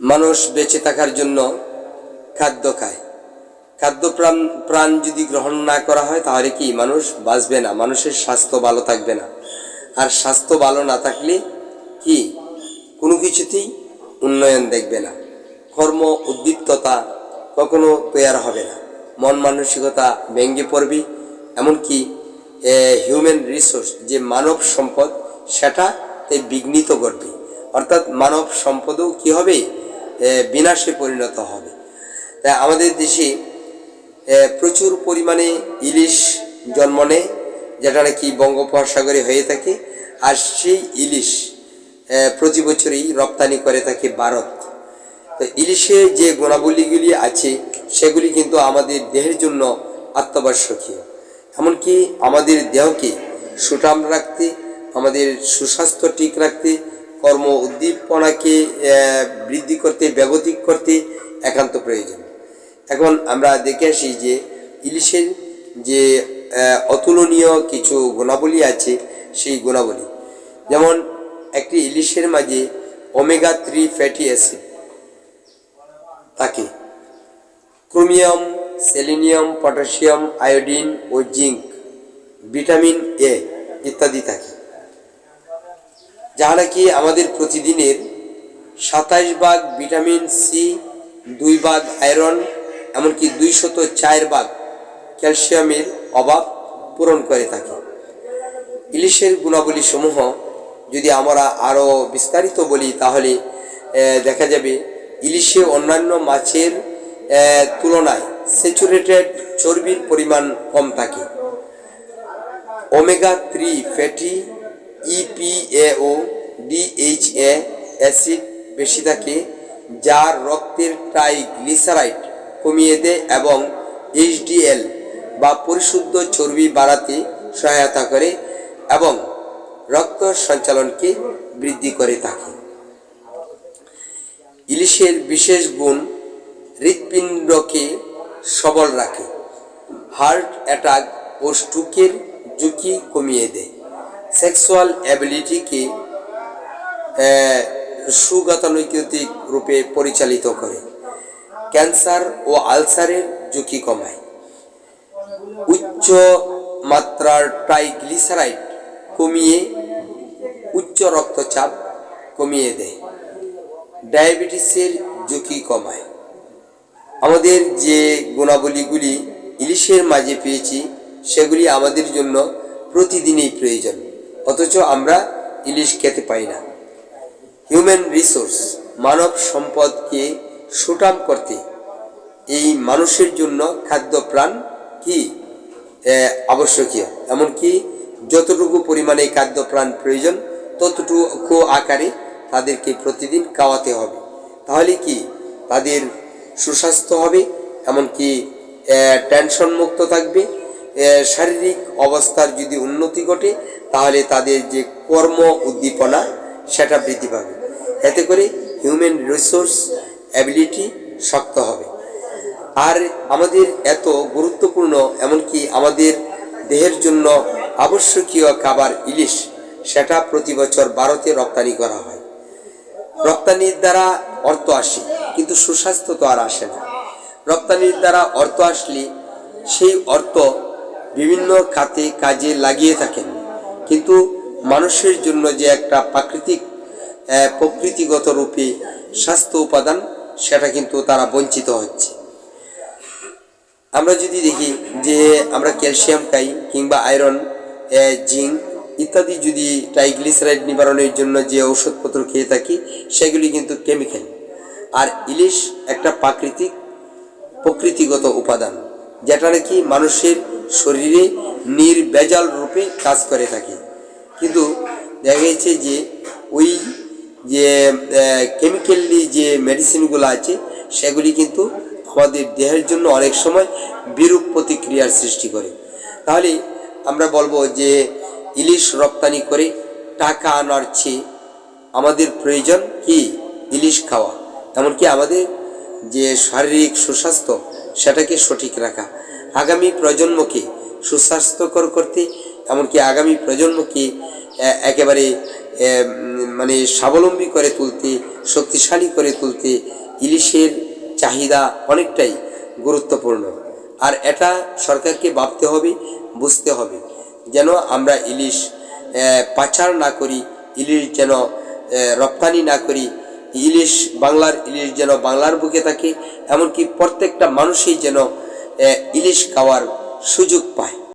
মানুষ বেঁচে থাকার জন্য খাদ্য খায়। খাদ্য প্রাণ প্রাণ যদি গ্রহণ না করা হয়, তাহলে কি মানুষ বাঁচবে না? মানুষের স্বাস্থ্য ভালো থাকবে না। আর স্বাস্থ্য ভালো না থাকলে কি? কোনো কিছুতেই উন্নয়ন দেখবে না। কর্ম উদ্দীপ্ততা কখনো তৈরি হবে না। মন মানসিকতা ভেঙে পড়বে। এমনকি হিউম্যান রিসোর্স যে মানব সম্পদ সেটা এই বিঘ্নিত করবে। অর্থাৎ মানব সম্পদও কি হবে? বিনাশে পরিণত হবে। তাই আমাদের দেশে প্রচুর পরিমাণে ইলিশ জন্ম নেয়, যেটা নাকি বঙ্গোপসাগরে হয়ে থাকে। আর সেই ইলিশ প্রতি বছরই রপ্তানি করে থাকে ভারত। তো ইলিশের যে গুণাবলীগুলি আছে, সেগুলি কিন্তু আমাদের দেহের জন্য অত্যাবশ্যকীয় এমনকি আমাদের দেহকে সুঠাম রাখতে, আমাদের সুস্বাস্থ্য ঠিক রাখতে কর্ম উদ্দীপনাকে বৃদ্ধি করতে ব্যাগতিক করতে একান্ত প্রয়োজন। এখন আমরা দেখে আসি যে ইলিশের যে অতুলনীয় কিছু গুণাবলী আছে, সেই গুণাবলী। যেমন একটি ইলিশের মাঝে ওমেগা থ্রি ফ্যাটি অ্যাসিড থাকে। ক্রোমিয়াম সেলেনিয়াম পটাশিয়াম আয়োডিন ও জিঙ্ক ভিটামিন এ ইত্যাদি থাকে। যা নাকি আমাদের প্রতিদিনের সাতাইশ ভাগ ভিটামিন সি, দুই ভাগ আয়রন, এমনকি দুইশত চার ভাগ ক্যালসিয়ামের অভাব পূরণ করে থাকে। ইলিশের গুণাবলী সমূহ যদি আমরা আরও বিস্তারিত বলি, তাহলে দেখা যাবে ইলিশে অন্যান্য মাছের তুলনায় স্যাচুরেটেড চর্বির পরিমাণ কম থাকে। ওমেগা থ্রি ফ্যাটি ইপিএ ও ডিএইচএ অ্যাসিড বেশি থাকে যা রক্তের ট্রাইগ্লিসারাইড কমিয়ে দেয় এবং এইচডিএল বা পরিশুদ্ধ চর্বি বাড়াতে সহায়তা করে এবং রক্ত সঞ্চালনকে বৃদ্ধি করে থাকে। ইলিশের বিশেষ গুণ, হৃৎপিণ্ডকে সবল রাখে। হার্ট অ্যাটাক ও স্ট্রোকের ঝুঁকি কমিয়ে দেয়। সেক্সুয়াল অ্যাবিলিটিকে সুগতানৈতিক রূপে পরিচালিত করে। ক্যান্সার ও আলসারের ঝুঁকি কমায়। উচ্চ মাত্রার ট্রাইগ্লিসারাইড কমিয়ে উচ্চ রক্তচাপ কমিয়ে দেয়। ডায়াবেটিসের ঝুঁকি কমায়। আমাদের যে গুণাবলীগুলি ইলিশের মাঝে পেয়েছি, সেগুলি আমাদের জন্য প্রতিদিনই প্রয়োজন। অথচ আমরা ইলিশ খেতে পাই না। হিউম্যান রিসোর্স মানব সম্পদকে সুটাম করতে এই মানুষের জন্য খাদ্য প্রাণ কি আবশ্যকীয়। এমনকি যতটুকু পরিমাণে খাদ্য প্রাণ প্রয়োজন, ততটুকু আকারে তাদেরকে প্রতিদিন খাওয়াতে হবে। তাহলে কি? তাদের সুস্বাস্থ্য হবে, এমনকি টেনশন মুক্ত থাকবে। শারীরিক অবস্থার যদি উন্নতি ঘটে তাহলে তাদের যে কর্ম উদ্দীপনা, সেটা বৃদ্ধি পাবে। এতে করে হিউম্যান রিসোর্স অ্যাবিলিটি শক্ত হবে। আর আমাদের এত গুরুত্বপূর্ণ, এমনকি আমাদের দেহের জন্য আবশ্যকীয় খাবার ইলিশ, সেটা প্রতি বছর ভারতে রপ্তানি করা হয়। রপ্তানির দ্বারা অর্থ আসে, কিন্তু সুস্বাস্থ্য তো আর আসে না। রপ্তানির দ্বারা অর্থ আসলে সেই অর্থ বিভিন্ন খাতে কাজে লাগিয়ে থাকেন। কিন্তু মানুষের জন্য যে একটা প্রাকৃতিক প্রকৃতিগত রূপে স্বাস্থ্য উপাদান, সেটা কিন্তু তারা বঞ্চিত হচ্ছে। আমরা যদি দেখি যে আমরা ক্যালসিয়াম খাই কিংবা আয়রন জিঙ্ক ইত্যাদি যদি ট্রাইগ্লিসারাইড নিবারণের জন্য যে ওষুধপত্র খেয়ে থাকি, সেগুলি কিন্তু কেমিক্যাল। আর ইলিশ একটা প্রাকৃতিক, প্রকৃতিগত উপাদান, যেটা নাকি মানুষের শরীরে নির্বেজাল রূপে কাজ করে থাকে। কিন্তু দেখা গেছে যে ওই যে কেমিক্যালি যে মেডিসিনগুলো আছে, সেগুলি কিন্তু আমাদের দেহের জন্য অনেক সময় বিরূপ প্রতিক্রিয়ার সৃষ্টি করে। তাহলে আমরা বলব যে ইলিশ রপ্তানি করে টাকা আনার চেয়ে আমাদের প্রয়োজন কি ইলিশ খাওয়া? এমনকি আমাদের যে শারীরিক সুস্বাস্থ্য, সেটাকে সঠিক রাখা। আগামী প্রজন্মকে সুস্বাস্থ্যকর করতে, এমনকি আগামী প্রজন্মকে একেবারে মানে স্বাবলম্বী করে তুলতে, শক্তিশালী করে তুলতে ইলিশের চাহিদা অনেকটাই গুরুত্বপূর্ণ। আর এটা সরকারকে ভাবতে হবে, বুঝতে হবে যেন আমরা ইলিশ পাচার না করি, ইলিশ যেন রপ্তানি না করি, ইলিশ বাংলার, ইলিশ যেন বাংলার বুকে থাকে, এমনকি প্রত্যেকটা মানুষই যেন ইলিশ খাওয়ার সুযোগ পায়।